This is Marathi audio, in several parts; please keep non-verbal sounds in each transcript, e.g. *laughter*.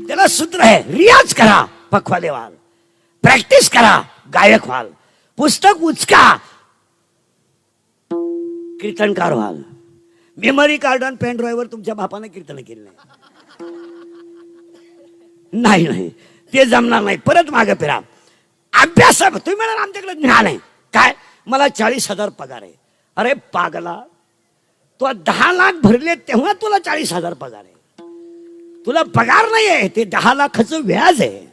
त्याला सूत्र आहे रियाज करा पखवाले व्हाल. प्रॅक्टिस करा गायक व्हाल. पुस्तक उचका. कीर्तनकार व्हाल. मेमरी कार्ड आणि पेन ड्राईव्हर तुमच्या बापाने कीर्तन केले नाही नाही नाही. ते जमणार नाही. परत मागे फिरा. अभ्यास तुम्ही म्हणाल आमच्याकडे ज्ञान आहे. काय? मला चाळीस हजार पगार आहे. अरे पागला. तू दहा लाख भरले तेव्हा तुला चाळीस हजार पगार आहे. तुला पगार नाही आहे ते दहा लाखाचं व्याज आहे.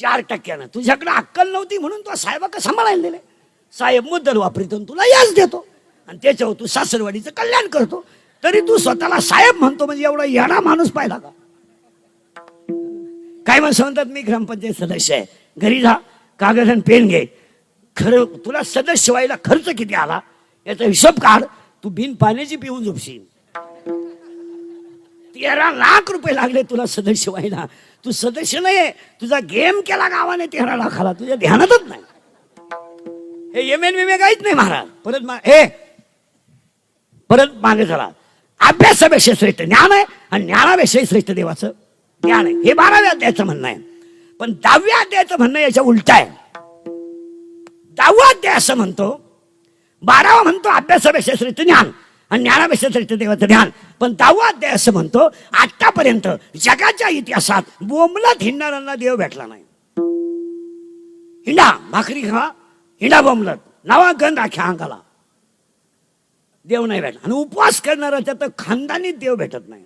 चार टक्क्यानं. तुझ्याकडे अक्कल नव्हती म्हणून तुला साहेबाकडे सांभाळायला दिले साहेब मुद्दल वापरितो तुला याच देतो. आणि त्याच्यावर तू सासरवाडीचं कल्याण करतो. तरी तू स्वतःला साहेब म्हणतो म्हणजे एवढा येणा माणूस पाहिला का? काय माणसं म्हणतात मी ग्रामपंचायत सदस्य आहे. घरी जा कागद आणि पेन घे. खरं तुला सदस्य व्हायला खर्च किती आला? याचा हिशोब काढ. तू बिन पाण्याची पिऊन झोपशील. तेरा लाख रुपये लागले तुला सदस्य व्हायला तू सदस्य नाही तुझा गेम केला गावाने तेरा लाखाला. तुझ्या ध्यानातच नाही. हे एम एन विमे काहीच नाही महाराज. परत हे. परत मागे झाला अभ्यासापेक्षा श्रेष्ठ ज्ञान आहे आणि ज्ञानापेक्षा श्रेष्ठ देवाचं ज्ञान आहे. हे बाराव्या अध्यायाचं म्हणणं आहे. पण दहाव्या अध्यायाचं म्हणणं याच्या उलट आहे. दहावा अध्याय असं म्हणतो. बारावा म्हणतो अभ्यासापेक्षा श्रेष्ठ ज्ञान. आणि ज्ञानापेक्षा श्रेष्ठ देवाचं ज्ञान पण दहावा अध्याय असं म्हणतो आतापर्यंत जगाच्या इतिहासात बोंबलात हिंडणाऱ्यांना देव भेटला नाही. हिंडा भाकरी खा हिंडा बोंबलत. नावा गंध आख्या अंगाला. देव नाही भेटला. आणि उपवास करणाऱ्याच्या तर खानदानी देव भेटत नाही.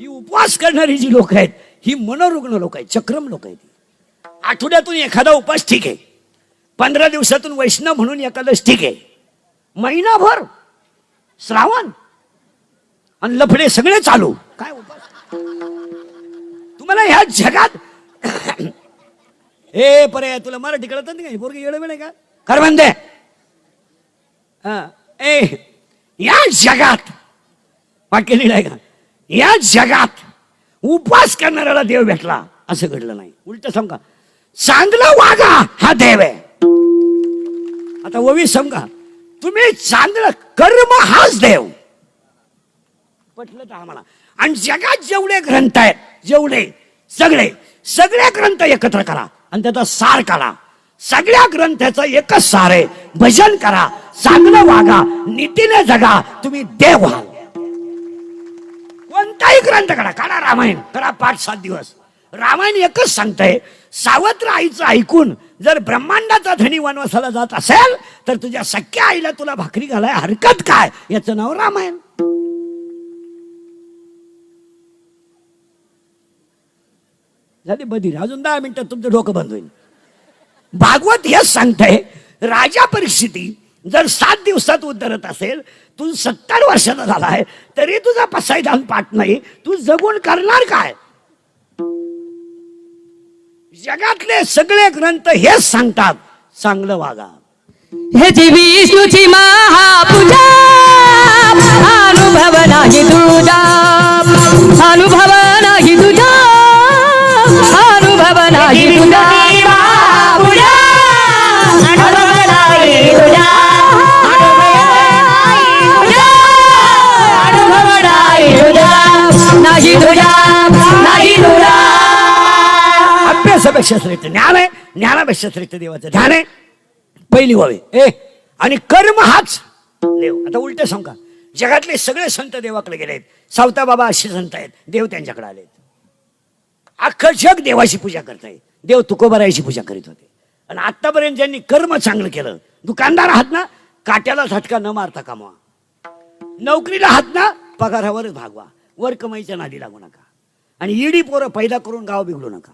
ही उपवास करणारी जी लोक आहेत ही मनोरुग्ण लोक आहेत चक्रम लोक आहेत. आठवड्यातून एखादा उपवास ठीक आहे. पंधरा दिवसातून वैष्णव म्हणून एखादं ठीक आहे. महिनाभर श्रावण. आणि लफडे सगळे चालू. काय उपास? तुम्हाला ह्या जगात *coughs* हे पर्याय तुला मराठी कळत नाही पोरगी येडं वेळ का? खरं म्हणते. हा, ए या जगात वाक्य लिहिलंय का? या जगात उपवास करणाऱ्याला देव भेटला. असं घडलं नाही. उलट सांगा चांगला वागा हा देव आहे. आता ओवी सांगा तुम्ही चांदलं कर्म हाच देव. पटलं तर आम्हाला. आणि जगात जेवढे ग्रंथ आहेत जेवढे सगळे सगळे ग्रंथ एकत्र करा. आणि त्याचा सार काढा. सगळ्या ग्रंथाचं एकच सार आहे. भजन करा चांगलं वागा नीतीने जगा तुम्ही देव व्हाल. कोणताही ग्रंथ काढा. काढा रामायण करा पाच सात दिवस. रामायण एकच सांगतंय. सावत्र आईचं ऐकून जर ब्रह्मांडाचा धनी वनवासाला जात असेल तर तुझ्या सख्या आईला तुला भाकरी घालाय हरकत काय? याचं नाव रामायण. झाली बधीर अजून दहा मिनिटात तुमचं डोकं बंद होईल. भागवत हेच सांगतंय राजा परिस्थिती जर सात दिवसात उद्धरत असेल तू सत्तर वर्षाचा झाला आहे तरी तुझा पसायदान पाठ नाही तू जगून करणार काय? जगातले सगळे ग्रंथ हेच सांगतात. चांगलं वागा. ह्याची विष्णूची महापूजा अनुभव नाही तुझा. अनुभव नाही तुझा. अनुभव नाही तुझा. महापूजा अनुभव नाही तुझा. अनुभव नाही तुझा. नाही तुझा नाही तुझा. अभ्यासापेक्षा श्रेष्ठ ज्ञान आहे ज्ञानापेक्षा श्रेष्ठ देवाचं ध्यान आहे. पहिली व्हावी. ए आणि कर्म हाच. देव आता उलट सांगा जगातले सगळे संत देवाकडे गेलेत सावता बाबा असे संत आहेत. देव त्यांच्याकडे आलेत अख्खं जग देवाची पूजा करताय देव तुकोबारायची पूजा करीत होते. आणि आतापर्यंत ज्यांनी कर्म चांगलं केलं दुकानदार आहात ना काट्याला झटका न मारता कामवा. नोकरीला आहात ना पगारावरच भागवा. वर कमाईच्या नादी लागू नका. आणि इडी पोरं पैदा करून गाव बिघडू नका.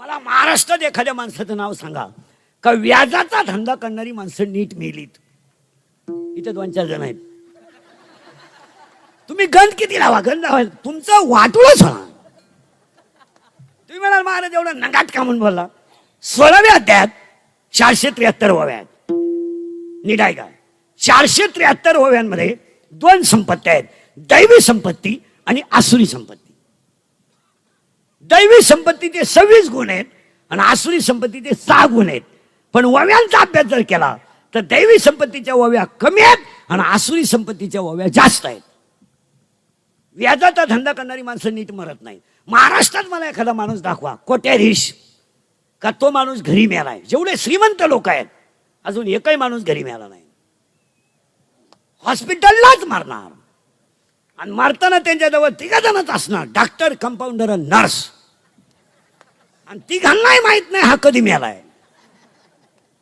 मला महाराष्ट्रात एखाद्या माणसाचं नाव सांगा. का व्याजाचा धंदा करणारी माणसं नीट मेलीत. इथे दोन चार जण आहेत. तुम्ही गंध किती लावा? गंध लावा तुमचं वाटूळच होणार. तुम्ही म्हणाल महाराज एवढं नगाट का म्हणून बोलला? सोळाव्या अध्यायात चारशे त्र्याहत्तर ओव्यात नीट आहे का? चारशे त्र्याहत्तर ओव्यांमध्ये दोन संपत्त्या आहेत. दैवी संपत्ती आणि आसुरी संपत्ती. दैवी संपत्तीचे सव्वीस गुण आहेत आणि आसुरी संपत्तीचे सहा गुण आहेत. पण वव्यांचा अभ्यास जर केला तर दैवी संपत्तीच्या वव्या कमी आहेत आणि आसुरी संपत्तीच्या वव्या जास्त आहेत. व्याजाचा धंदा करणारी माणसं नीट मरत नाही महाराष्ट्रात मला एखादा माणूस दाखवा कोट्याधीश का तो माणूस घरी मिळालाय जेवढे श्रीमंत लोक आहेत अजून एकही माणूस घरी मिळाला नाही. हॉस्पिटललाच मारणार. आणि मारताना त्यांच्याजवळ तिघा जणच असणार. डॉक्टर कंपाऊंडर नर्स आणि तिघांनाही माहीत नाही हा कधी मिळालाय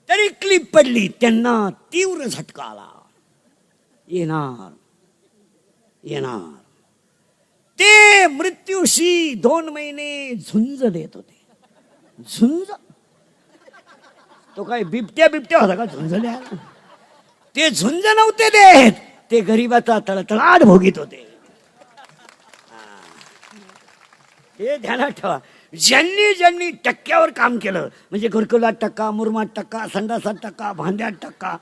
तरी क्लिप पडली त्यांना तीव्र झटका आला. येणार येणार. ते मृत्यूशी दोन महिने झुंज देत होते. झुंज? तो काय बिबट्या बिबट्या होता का? झुंज ते झुंज नव्हते देत. ते गरीबाचा तळतळाट भोगीत होते. हे ध्यानात ठेवा. ज्यांनी ज्यांनी टक्क्यावर काम केलं म्हणजे घरकुलात टक्का मुरमात टक्का संडासात टक्का भांड्यात टक्का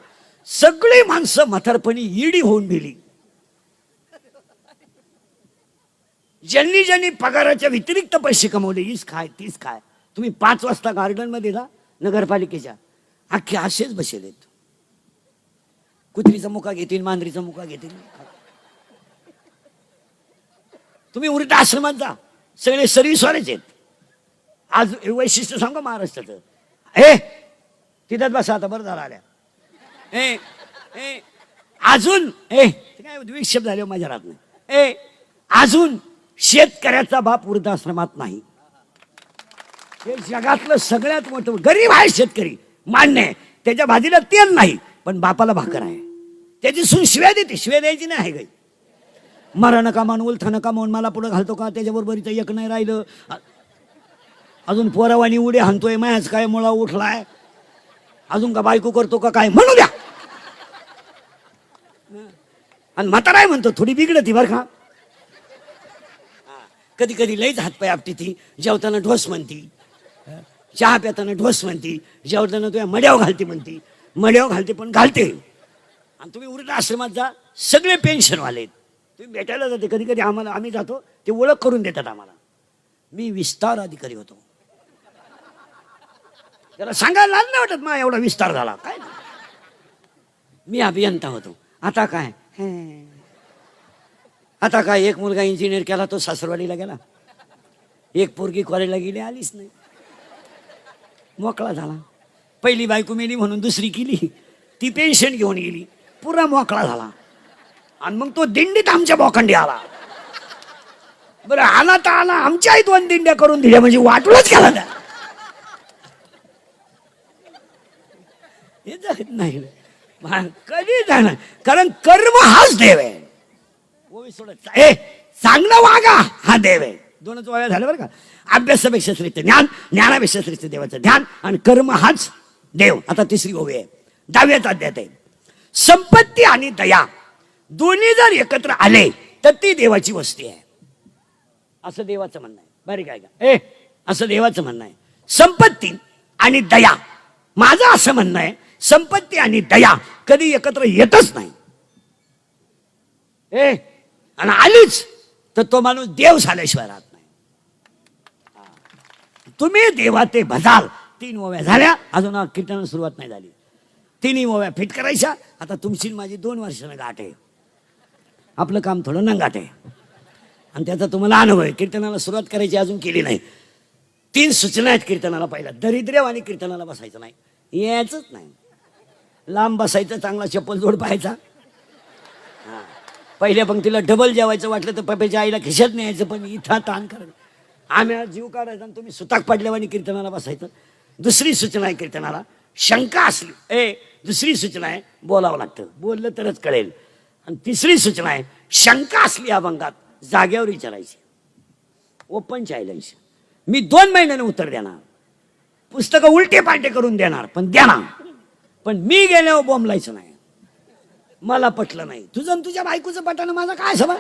सगळी माणसं म्हातारपणी ईडी होऊन गेली ज्यांनी ज्यांनी पगाराच्या व्यतिरिक्त पैसे कमवले हीच खाय तीच खाय. तुम्ही पाच वाजता गार्डनमध्ये जा नगरपालिकेच्या. अख्खे असेच बसेलेत कुत्रीचा मुका घेतील मांजरीचा मुका घेतील. तुम्ही वृद्ध आश्रमात जा. सगळे सर्व्हिसवालेच आहेत. आज वैशिष्ट्य सांगा महाराष्ट्राचं. हे तिथंच बसा आता बरं झालं आल्या. ए ए अजून ए काय द्विक्षेप झाले हो माझ्या रात नाही ए अजून शेतकऱ्याचा बाप वृद्धाश्रमात नाही. हे जगातलं सगळ्यात मोठं गरीब आहे शेतकरी मान्य आहे. त्याच्या भाजीला तेल नाही पण बापाला भाकर आहे. त्याची सून शिव्या देते शिव्या द्यायची नाही आहे गाई मरा नका मान उलथा नका म्हणून मला पुढे घालतो का? त्याच्याबरोबर इथं एक नाही राहिलं. अजून पोरावानी उडे हाणतोय मायाच काय मुळा उठलाय? अजून का बायको करतो का काय? म्हणू द्या. आणि म्हाताराय म्हणतो थोडी बिघडती बरं का. कधी कधी लईच हातपाय आपटी ती जेवताना ढोस म्हणती. चहा पिताना ढोस म्हणती जेवताना तुझ्या मड्याव घालते म्हणती. मड्याव घालते पण घालते. आणि तुम्ही वृद्ध आश्रमात जा सगळे पेन्शनवाले आहेत. तुम्ही भेटायला जाते कधी कधी आम्हाला आम्ही जातो ते ओळख करून देतात आम्हाला. मी विस्तार अधिकारी होतो. त्याला सांगायला लाज नाही वाटत मा एवढा विस्तार झाला. काय? मी अभियंता होतो. आता काय? आता काय? एक मुलगा इंजिनियर केला तो सासरवाडीला गेला. एक पोरगी कॉलेजला गेली आलीच नाही. मोकळा झाला. पहिली बायको मेली म्हणून दुसरी केली. ती पेन्शन घेऊन गेली. पुरा मोकळा झाला. आणि मग तो दिंडीत आमच्या बोखंडी आला. बरं आला तर आला. आमच्याही दोन दिंड्या करून दिल्या म्हणजे वाटूनच केला ना हे जात नाही. कधी जाणार कारण कर्म हाच देव आहे. ओवी सोडत चांगलं वागा हा देव आहे. दोनच वाया झालं बरं का? अभ्यासापेक्षा श्रेष्ठ ज्ञान ज्ञानापेक्षा श्रेष्ठ देवाचं ध्यान आणि कर्म हाच देव. आता तिसरी ओवी आहे. दहाव्याचा अध्यात आहे. संपत्ती आणि दया. दोन्ही जर एकत्र आले तर ती देवाची वस्ती आहे. असं देवाचं म्हणणं आहे. बरे काय का? ए. असं देवाचं म्हणणं आहे. संपत्ती आणि दया. माझं असं म्हणणं आहे संपत्ती आणि दया कधी एकत्र येतच नाही. ए. आणि आलीच तर तो माणूस देव झाल्याशिवाय राहत नाही. तुम्ही देवा ते भजाल तीन ओव्या झाल्या अजून कीर्तन सुरुवात नाही झाली. तिन्ही ओव्या फिट करायच्या. आता तुमची माझी दोन वर्षानं गाठ आहे. आपलं काम थोडं नंगाट आहे. आणि त्याचा तुम्हाला अनुभव आहे. कीर्तनाला सुरुवात करायची अजून केली नाही. तीन सूचना आहेत कीर्तनाला पहिल्या. दरिद्र्यवाणी आणि कीर्तनाला बसायचं नाही. यायचंच नाही. लांब बसायचं चांगला चप्पल जोड पाहायचा. हा. पहिल्या पंक्तीला डबल जेवायचं वाटलं तर पप्याच्या आईला खिशात न्यायचं पण इथं ताण करत आम्ही आज जीव काढायचा आणि तुम्ही सुताक पडल्यावानी कीर्तनाला बसायचं. दुसरी सूचना आहे कीर्तनाला. शंका असली. ए दुसरी सूचना आहे बोलावं लागतं. बोललं तरच कळेल. आणि तिसरी सूचना आहे शंका असली अभंगात जाग्यावर विचारायची. ओपन चॅलेंज मी दोन महिन्याने उत्तर देणार. पुस्तकं उलटे पालटे करून देणार पण देणार. पण मी गेल्यावर बोंबलायचं नाही. मला पटलं नाही. तुझं आणि तुझ्या बायकोचं पटानं माझा काय सवाल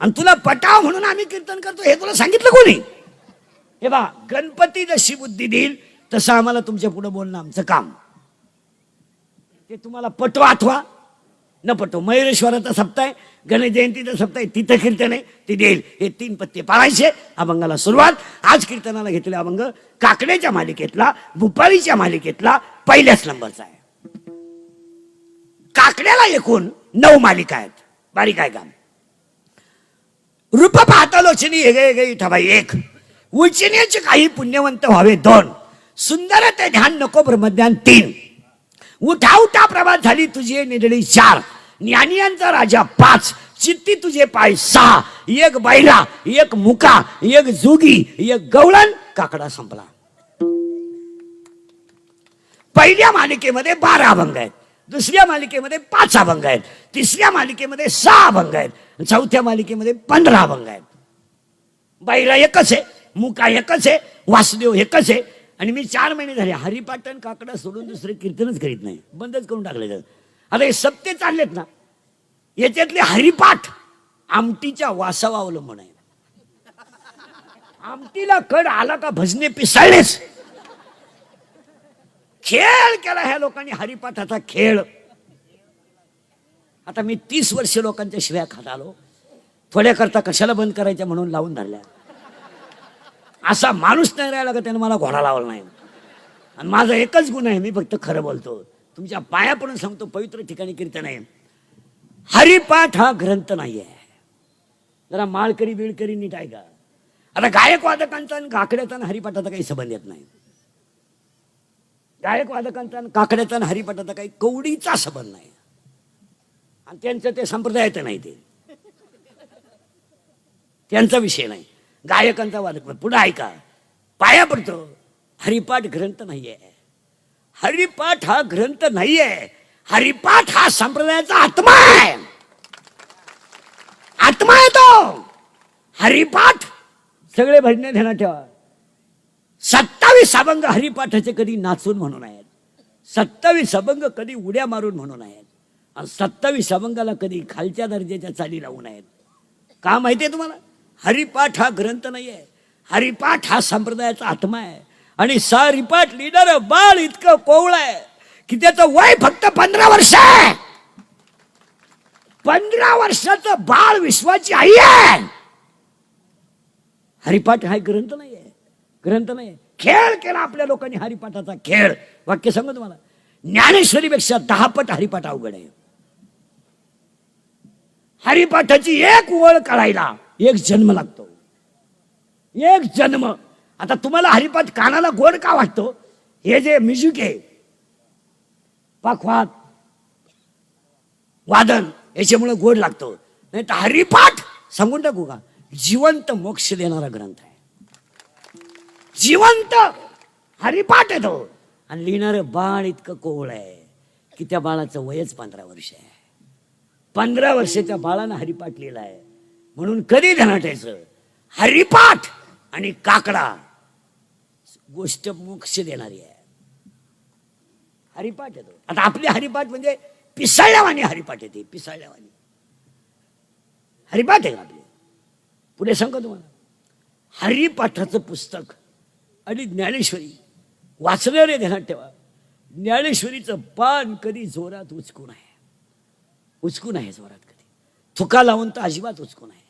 आणि तुला पटाव म्हणून आम्ही कीर्तन करतो हे तुला सांगितलं कोणी? हे बा गणपती जशी बुद्धी देईल तसं आम्हाला तुमच्यापुढे बोलणं आमचं काम. ते तुम्हाला पटवा अथवा न पटो. मयुरेश्वराचा सप्ताह आहे गणेश जयंतीचा सप्ताह आहे तिथं कीर्तन आहे ती देईल. हे तीन पत्ते पाळायचे अभंगाला सुरुवात. आज कीर्तनाला घेतले अभंग काकड्याच्या मालिकेतला भुपाळीच्या मालिकेतला पहिल्याच नंबरचा आहे. काकड्याला एकूण नऊ मालिका आहेत. बारीक आहे काम रूप पाहता लोचनी हे ठबाई एक. उचिनीचे काही पुण्यवंत व्हावे दोन. सुंदर ते ध्यान नको ब्रह्मज्ञान तीन. उठा उठा प्रभात झाली तुझी निडळी चार ज्ञानियांचा राजा पाच चित्ती तुझे पाय सहा. एक बैला एक मुका एक जोगी एक गवळण काकडा संपला. पहिल्या मालिकेमध्ये बारा अभंग आहेत. दुसऱ्या मालिकेमध्ये पाच अभंग आहेत. तिसऱ्या मालिकेमध्ये सहा अभंग आहेत. चौथ्या मालिकेमध्ये पंधरा अभंग आहेत. बैला एकच आहे मुका एकच आहे वासुदेव एकच आहे आणि मी चार महिने झाले हरिपाटन काकडा सोडून दुसरे कीर्तनच करीत नाही. बंदच करून टाकले तर आता हे सप्ते चाललेत ना याच्यातले हरिपाठ आमटीच्या वासावा अवलंबून आहे. आमटीला कड आला का भजने पिसाळलेच. खेळ केला ह्या लोकांनी हरिपाठाचा खेळ. आता मी तीस वर्ष लोकांच्या शिव्या खात आलो. थोड्याकरता कशाला बंद करायच्या म्हणून लावून धरल्या. असा माणूस नाही राहिला का त्याने मला घोडा लावला नाही? आणि माझा एकच गुण आहे मी फक्त खरं बोलतो. तुमच्या पाया पडून सांगतो पवित्र ठिकाणी कीर्तन आहे. हरिपाठ हा ग्रंथ नाही आहे जरा माळकरी बिळकरी नीट आहे का आता गायक वादकांचा आणि काकड्याचा आणि हरिपाठाचा काही संबंध येत नाही. गायक वादकांचा आणि काकड्याचा आणि हरिपाठाचा काही कवडीचा संबंध नाही. आणि त्यांचं ते संप्रदायाचं नाही ते. त्यांचा विषय नाही. गायकांचा वादक पुढं ऐका. पाया पडतो. हरिपाठ ग्रंथ नाहीये. हरिपाठ हा ग्रंथ नाहीये. हरिपाठ हा संप्रदायाचा आत्मा आहे. आत्मा आहे तो. हरिपाठ सगळे भजन ध्यानात ठेवा. सत्तावीस अभंग हरिपाठाचे कधी नाचून म्हणून आहेत. सत्तावीस अभंग कधी उड्या मारून म्हणून आहेत. आणि सत्तावीस अभंगाला कधी खालच्या दर्जाच्या चाली लावून आहेत. का माहितीये तुम्हाला? हरिपाठ हा ग्रंथ नाहीये. हरिपाठ हा संप्रदायाचा आत्मा आहे. आणि सारिपाठ लिहिणार बाळ इतकं कोवळ आहे की त्याचं वय फक्त पंधरा वर्ष आहे. पंधरा वर्षाचं बाळ विश्वाची आई आहे. हरिपाठ हा ग्रंथ नाहीये. ग्रंथ नाही खेळ केला आपल्या लोकांनी हरिपाठाचा खेळ. वाक्य सांगू तुम्हाला. ज्ञानेश्वरीपेक्षा दहा पट हरिपाठ अवघड आहे. हरिपाठाची एक ओळ काढायला एक जन्म लागतो. एक जन्म. आता तुम्हाला हरिपाठ कानाला गोड का वाटतो? हे जे म्युझिक आहे पाखवाद वादन याच्यामुळे गोड लागतो. नाही तर हरिपाठ सांगून टाकू का? जिवंत मोक्ष देणारा ग्रंथ आहे. जिवंत हरिपाठ आहे तो. आणि लिहिणारं बाळ इतकं कोवळ आहे की त्या बाळाचं वयच पंधरा वर्ष आहे. पंधरा वर्षाच्या बाळानं हरिपाठ लिहिला आहे म्हणून कधी ध्यानात ठेवायचं हरिपाठ आणि काकडा. गोष्ट मोक्ष देणारी आहे. हरिपाठ येतो. आता आपली हरिपाठ म्हणजे पिसाळल्यावानी हरिपाठ येते पिसाळल्यावानी हरिपाठ आहे आपले? पुढे सांगतो तुम्हाला. हरिपाठाचं पुस्तक आणि ज्ञानेश्वरी. वाचणारे ध्यानात ठेवा. ज्ञानेश्वरीचं पान कधी जोरात उचकून आहे उचकून आहे जोरात कधी. थुका लावून तर अजिबात उचकून आहे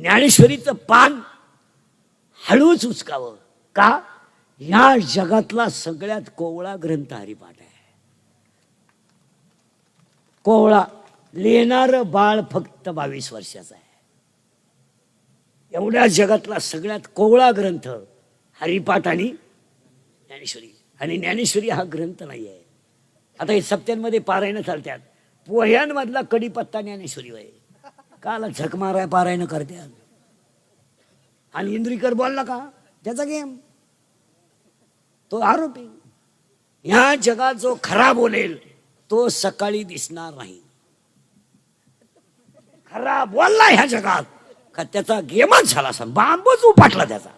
ज्ञानेश्वरीचं पान हळूच उचकावं. का? या जगातला सगळ्यात कोवळा ग्रंथ हरिपाठ आहे. कोवळा. लिहिणार बाळ फक्त बावीस वर्षाचा आहे. एवढ्या जगातला सगळ्यात कोवळा ग्रंथ हरिपाठ आणि ज्ञानेश्वरी. आणि ज्ञानेश्वरी हा ग्रंथ नाही आहे आता हे सप्त्यांमध्ये पारायण चालतात पोह्यांमधला कडीपत्ता ज्ञानेश्वरी वय काला झक माराय पारायण करतात आणि इंद्रीकर बोलला का त्याचा गेम. तो आरोपी. ह्या जगात जो खरा बोलेल तो सकाळी दिसणार नाही. खरा बोलला ह्या जगात का त्याचा गेमच झाला असा बांबूच उपाटला त्याचा.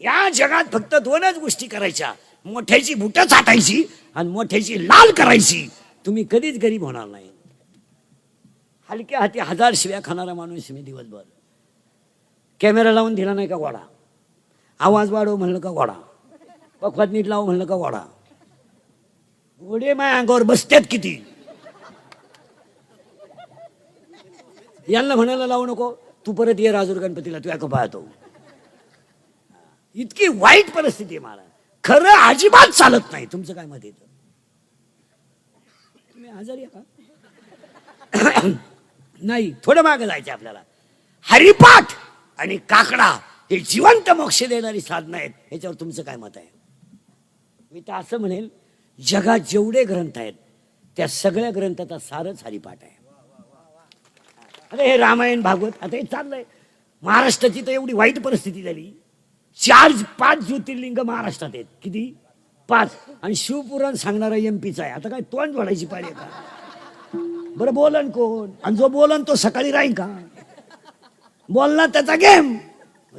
या जगात फक्त दोनच गोष्टी करायच्या. मोठ्याची बुट चाटायची आणि मोठ्याची लाल करायची. तुम्ही कधीच गरीब होणार नाही. हलक्या हाती हजार शिव्या खाणारा माणूस मी दिवसभर. कॅमेरा लावून दिला नाही का गोडा आवाज वाढव म्हणलं का गोडा पखवात नीट लावू म्हणलं का गोडा घोडे माय अंगावर बसतात किती? यांना म्हणायला लावू नको तू परत ये राजूर गणपतीला तू ऐका पाहतो इतकी वाईट परिस्थिती आहे मला खरं अजिबात चालत नाही. तुमचं काय मत येतं आजारी का? *coughs* नाही थोडं मागे जायचं आपल्याला. हरिपाठ आणि काकडा हे जिवंत मोक्ष देणारी साधनं आहेत. ह्याच्यावर तुमचं काय मत आहे? मी तर असं म्हणेल जगात जेवढे ग्रंथ आहेत त्या सगळ्या ग्रंथाचा सारच हरिपाठ आहे. अरे हे रामायण भागवत आता हे चाललंय. महाराष्ट्राची तर एवढी वाईट परिस्थिती झाली. चार पाच ज्योतिर्लिंग महाराष्ट्रात आहेत. किती? पाच. आणि शिवपुराण सांगणारा एमपीचा आहे. आता काय तोंड जोडायची पाळी का? बरं बोलन कोण? आणि जो बोलन तो सकाळी राहील का? बोलणार त्याचा गेम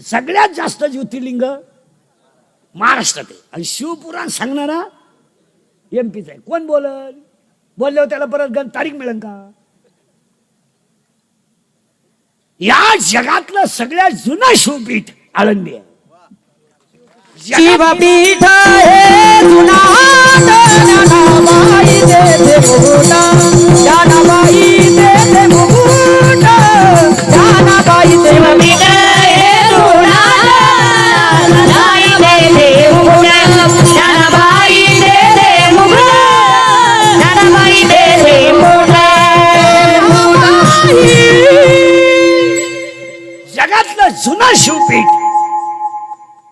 सगळ्यात जास्त ज्योतिर्लिंग महाराष्ट्रात आहे. आणि शिवपुराण सांगणारा एमपीचा आहे. कोण बोलन? बोलल्यावर त्याला परत गण तारीख मिळेल का? या जगातलं सगळ्यात जुनं शिवपीठ आळंदी आहे. जगात- शिवपीठ हे जुना ज्ञानाबाई देते मुकुट ज्ञानाबाई देते मुकुट ज्ञानाबाई शिवपीठ हे जुना ज्ञानाबाई देते मुकुट ज्ञानाबाई देते मुकुट ज्ञानाबाई देते मुकुट. जगातलं जुनं शिवपीठ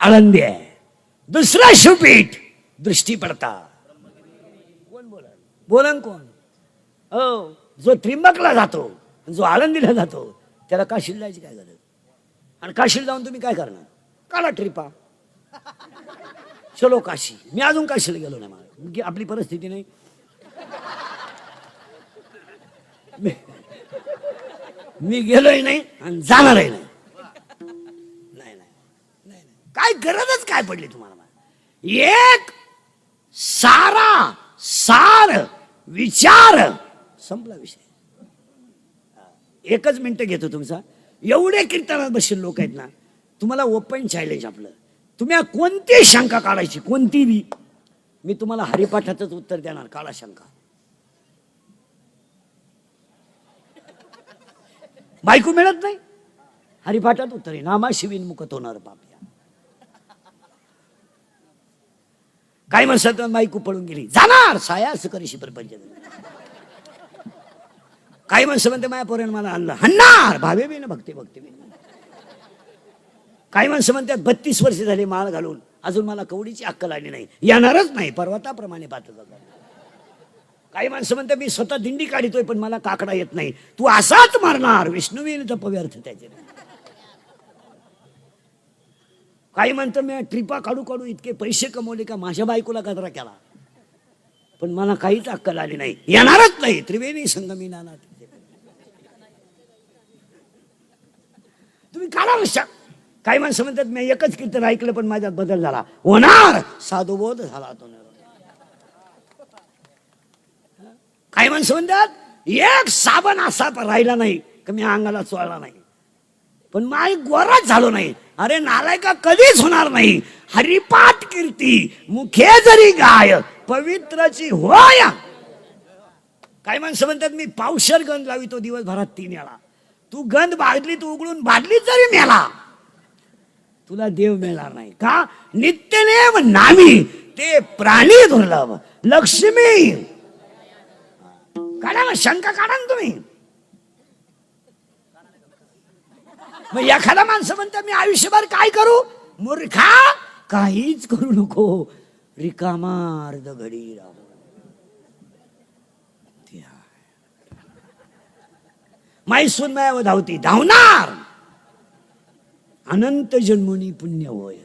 आळंदी आहे. दुसरा शिवपीठ दृष्टी पडता. कोण बोला बोला कोण? हो जो त्रिंबकला जातो जो आळंदीला जातो त्याला काशीला जायची काय गरज? आणि काशीला जाऊन तुम्ही काय करणार? काढा ट्रिपा. चलो काशी. मी अजून काशीला गेलो नाही मला आपली परिस्थिती नाही? मी- मी गेलोय नाही आणि जाणारही नाही नाही. नाही नाही. काय गरजच काय पडली तुम्हाला? एक सारा सार विचार. संपला विषय. एकच मिनिट घेतो तुमचा. एवढे कीर्तनात बसशील लोक आहेत ना तुम्हाला ओपन चॅलेंज आपलं. तुम्ही कोणती शंका काढायची कोणती बी मी तुम्हाला हरिपाठाचंच उत्तर देणार काळा शंका. बायको मिळत नाही. हरिपाठात उत्तर आहे. नामा शिवीन मुकत होणार बाप. काय म्हणतात माईक पळून गेली. जाणार! साया असं करीशी प्रपंच. काही माणसं म्हणते माया पोरण मला? आणलं हन्नार! भावे बी ना भक्ती भक्ती बी काही माणसं म्हणतात बत्तीस वर्ष झाली माळ घालून. अजून मला कवडीची अक्कल आली नाही. येणारच नाही. पर्वताप्रमाणे पाहत काही माणसं म्हणतात मी स्वतः दिंडी काढितोय पण मला काकडा येत नाही. तू असाच मारणार. विष्णुवीन तपव्यर्थ त्याचे. काही म्हणतं मी ट्रिपा काढू काढू इतके पैसे कमवले का? माझ्या बायकोला कदरा केला. पण मला काहीच अक्कल आली नाही. येणारच नाही. त्रिवेणी संगमी नाना तुम्ही काढा लक्षात काही माणसं म्हणतात मी एकच कीर्तन ऐकलं पण माझ्यात बदल झाला. होणार. साधुबोध झाला तो काही माणसं म्हणतात एक साबण असा राहिला नाही का मी अंगाला चोळला नाही. पण माय गोराच झालो नाही. अरे नालायका कधीच होणार नाही. हरिपाठ कीर्ती मुखे जरी गाय पवित्रची होय. काय माणसं म्हणतात मी पावशर गंध लावितो दिवसभरात तीन वेळा. तू गंध बादली तू उघडून बादली जरी मेला तुला देव मिळणार नाही. का? नित्यनेम नामी ते प्राणी दुर्लभ. लक्ष्मी. काढा ना शंका काढा ना तुम्ही. मग एखादा माणसं म्हणतं मी आयुष्यभर काय करू? मूर्खा काहीच करू नको. रिकामा अर्ध घडी राहू. मैसून मायाव धावती धावणार. अनंत जन्मोनी पुण्य होय.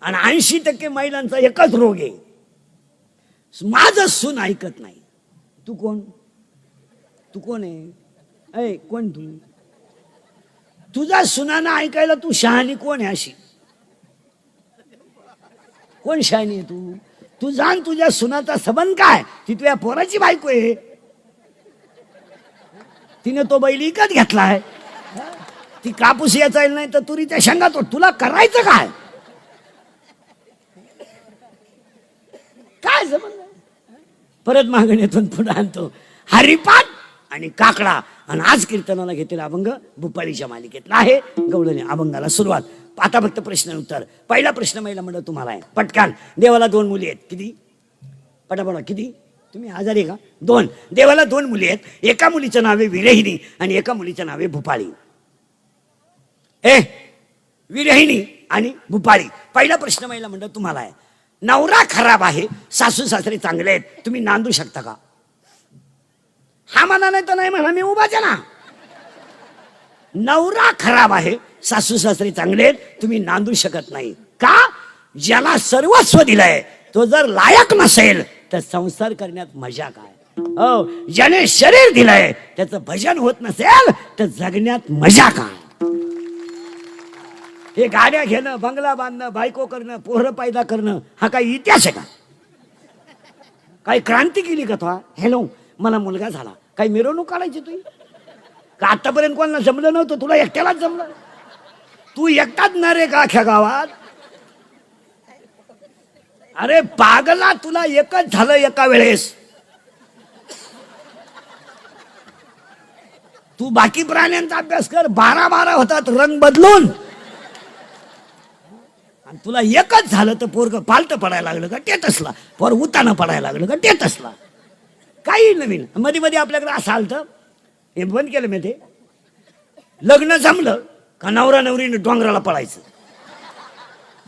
आणि ऐंशी टक्के महिलांचा एकच रोग आहे. माझं सून ऐकत नाही. तू कोण? तू कोण आहे? ऐ कोण तू? तुझा सुनाना ऐकायला तू शहाणी कोण आहे अशी? कोण शहाणी आहे तू? तू जाण तुझ्या सुनाचा संबंध काय? ती तुझ्या पोराची बायको आहे. तिने तो बैल विकत घेतलाय. ती कापूस याचा नाही तर तुरी त्या तो तुला करायचं काय? काय संबंध? परत मागण्यातून पुढे आणतो. हरिपाठ! आणि काकडा. आणि आज कीर्तनाला घेतलेला अभंग भुपाळीच्या मालिकेतला आहे. गवळणी अभंगाला सुरुवात. आता फक्त प्रश्न उत्तर. पहिला प्रश्न महिला म्हणलं तुम्हाला आहे. पटकान. देवाला दोन मुली आहेत. किती? पटापटा किती? तुम्ही आजारी का? दोन. देवाला दोन मुली आहेत. एका मुलीचं नाव आहे विरहिणी आणि एका मुलीचं नाव आहे भूपाळी ए विरहिणी आणि भूपाळी पहिला प्रश्न महिला मंडळ तुम्हाला आहे. नवरा खराब आहे. सासू सासरे चांगले आहेत. तुम्ही नांदू शकता का? हा म्हणा नाही तर नाही म्हणा मी उभाच ना. नवरा खराब आहे सासू सासरे चांगले तुम्ही नांदू शकत नाही. का? ज्याला सर्वस्व दिलंय तो जर लायक नसेल तर संसार करण्यात मजा काय? हो ज्याने शरीर दिलंय त्याचं भजन होत नसेल तर जगण्यात मजा काय? हे गाड्या घेणं बंगला बांधणं बायको करणं पोरं पैदा करणं हा काही इतिहास आहे का? काही क्रांती केली का तो? हॅलो मला मुलगा झाला. काही मिरवणूक काढायची तुझी का आतापर्यंत कोणाला जमलं नव्हतं? तुला एकट्यालाच जमलं? तू एकटाच न रे का अख्या गावात? अरे पागला तुला एकच झालं एका वेळेस. तू बाकी प्राण्यांचा अभ्यास कर. बारा बारा होतात रंग बदलून. आणि तुला एकच झालं तर पोरग पालत पडायला लागलं का? टेटसला. पोर उताना पडायला लागलं का? टेटसला. काही नवीन. मध्ये मध्ये आपल्याकडे असं आलतं. हे बंद केलं मी ते. लग्न जमलं का नवरा नवरीने डोंगराला पळायचं?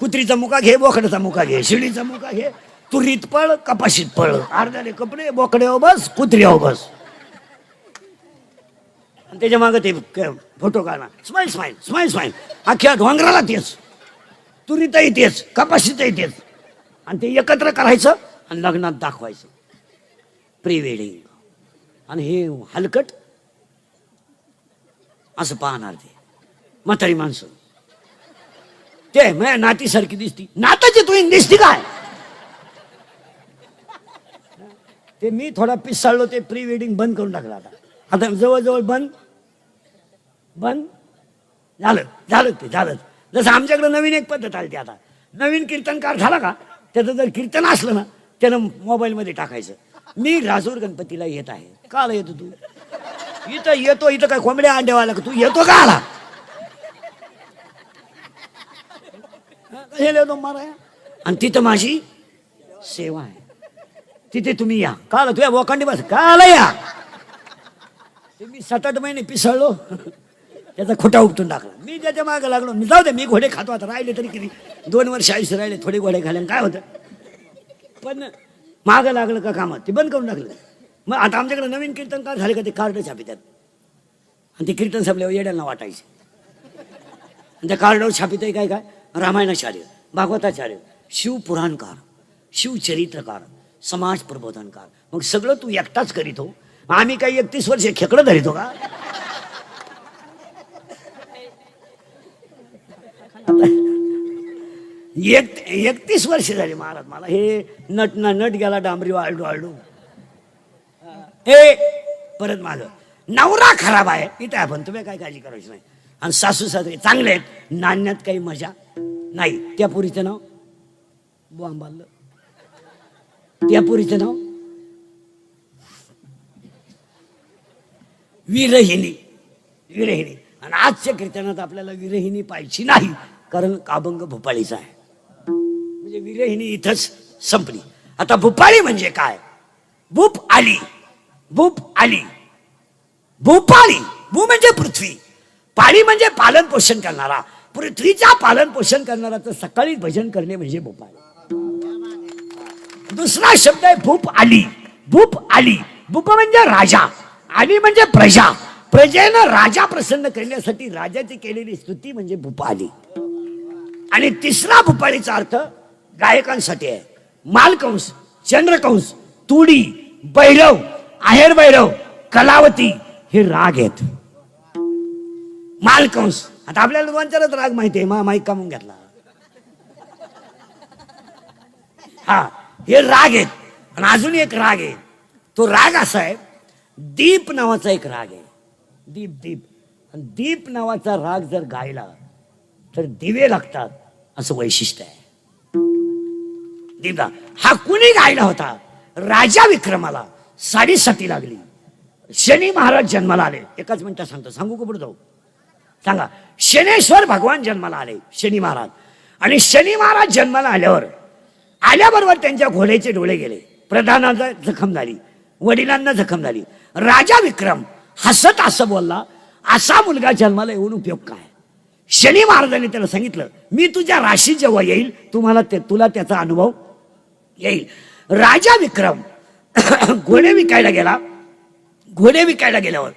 कुत्रीचा मुका घे बोकड्याचा मुका घे शिडीचा मुका घे. तुरीत पळ कपाशीत पळ. अर्ध्याने कपडे बोकडे बस कुत्र्यावर बस. आणि त्याच्या मागं ते फोटो काढणार स्माईल स्माईल स्माईल स्माईल. अख्ख्या डोंगराला तेच. तुरीतही तेच कपाशीतही तेच. आणि ते एकत्र करायचं आणि लग्नात दाखवायचं. प्री वेडिंग आणि हे हलकट असं पाहणार ते. म्हातारी माणसं. ते माझ्या नातीसारखी दिसती. नाताची तू दिसती काय? ते मी थोडा पिसाळलो ते प्री वेडिंग बंद करून टाकलं आता. आता जवळजवळ बंद. बंद. झालं. झालं ते झालं. जसं आमच्याकडे नवीन एक पद्धत आली ती आता. नवीन कीर्तनकार झाला का? त्याचं जर कीर्तन असलं ना त्यानं मोबाईलमध्ये टाकायचं. मी राजूर गणपतीला येत आहे. का आला येतो तू? इथं येतो इथं काय कोंबड्या अंड्यावाला का तू? येतो का आला हे येतो मारा आणि तिथं माझी सेवा आहे. तिथे तुम्ही या. का आला तुझ्या बस. का आला या. मी सात आठ महिने पिसळलो. त्याचा खोटा उपटून टाकला. मी त्याच्यामागे लागलो. मी जाऊ दे मी घोडे खातो आता. राहिले तरी किती? दोन वर्ष आयुष्य राहिले थोडे घोडे खाले काय होतं? पण मागं लागलं का कामात? ते बंद करून टाकलं. मग आता आमच्याकडे नवीन कीर्तनकार झाले का ते कार्ड छापितात. आणि ते कीर्तन संपल्यावर येड्यांना वाटायचे. आणि त्या कार्डावर छापित काय काय? रामायणाचार्य भागवताचार्य शिवपुराणकार शिवचरित्रकार समाज प्रबोधनकार. मग सगळं तू एकटाच करीतो हो. आम्ही काही एकतीस वर्ष खेकडं धरितो हो का? एक एकतीस वर्ष झाली महाराज मला. हे नट ना नट गेला डांबरी वाळडू आळडू हे परत माझं. नवरा खराब आहे. इथे आपण तुम्ही काय काळजी करायची नाही. आणि सासू सासरे चांगले आहेत. नाण्यात काही मजा नाही. त्या पुरीचं नाव? बांबाल त्या पुरीचं नाव? विरहिणी. विरहिणी. आणि आजच्या कीर्तनात आपल्याला विरहिणी पाहिजे नाही. कारण काबंग भोपाळीचा आहे. म्हणजे विरहिणी इथंच संपली. आता भूपाळी म्हणजे काय? भूप आली. भूप आली. भूपाळी. भू म्हणजे पृथ्वी. पाळी म्हणजे पालन पोषण करणारा. पृथ्वीचा पालन पोषण करणारा तर सकाळी भजन करणे म्हणजे भूपाळी. दुसरा शब्द आहे भूप आली. भूप आली. भूप म्हणजे राजा. आली म्हणजे प्रजा. प्रजेनं राजा प्रसन्न करण्यासाठी राजाची केलेली स्तुती म्हणजे भूपाली आणि तिसरा भूपाळीचा अर्थ गायकांसाठी आहे. मालकंस चंद्रकंस तुडी भैरव आहेर भैरव कलावती हे राग आहेत. मालकंस आता आपल्याला दोन राग माहिती आहे मा माईक कामून घेतला. हा हे राग आहेत. आणि अजून एक राग आहे. तो राग असा आहे दीप नावाचा एक राग आहे. दीप दीप. दीप नावाचा राग जर गायला तर दिवे लागतात असं वैशिष्ट्य आहे. दीपदा हा कुणी गायला होता? राजा विक्रमाला. साडेसाती लागली. शनी महाराज जन्माला आले. एकाच मिनिटात सांगतो. सांगू का पुढे जाऊ सांगा. शनेश्वर भगवान जन्माला आले शनी महाराज. आणि शनी महाराज जन्माला आल्यावर आल्याबरोबर त्यांच्या घोड्याचे डोळे गेले. प्रधानाला जखम झाली. वडिलांना जखम झाली. राजा विक्रम हसत असं बोलला असा मुलगा जन्माला येऊन उपयोग काय? शनी महाराजांनी त्याला सांगितलं मी तुझ्या राशी जेव्हा येईल तुम्हाला ते तुला त्याचा अनुभव येईल. राजा विक्रम *clears throat* घोडे विकायला गेला. घोडे विकायला गेल्यावर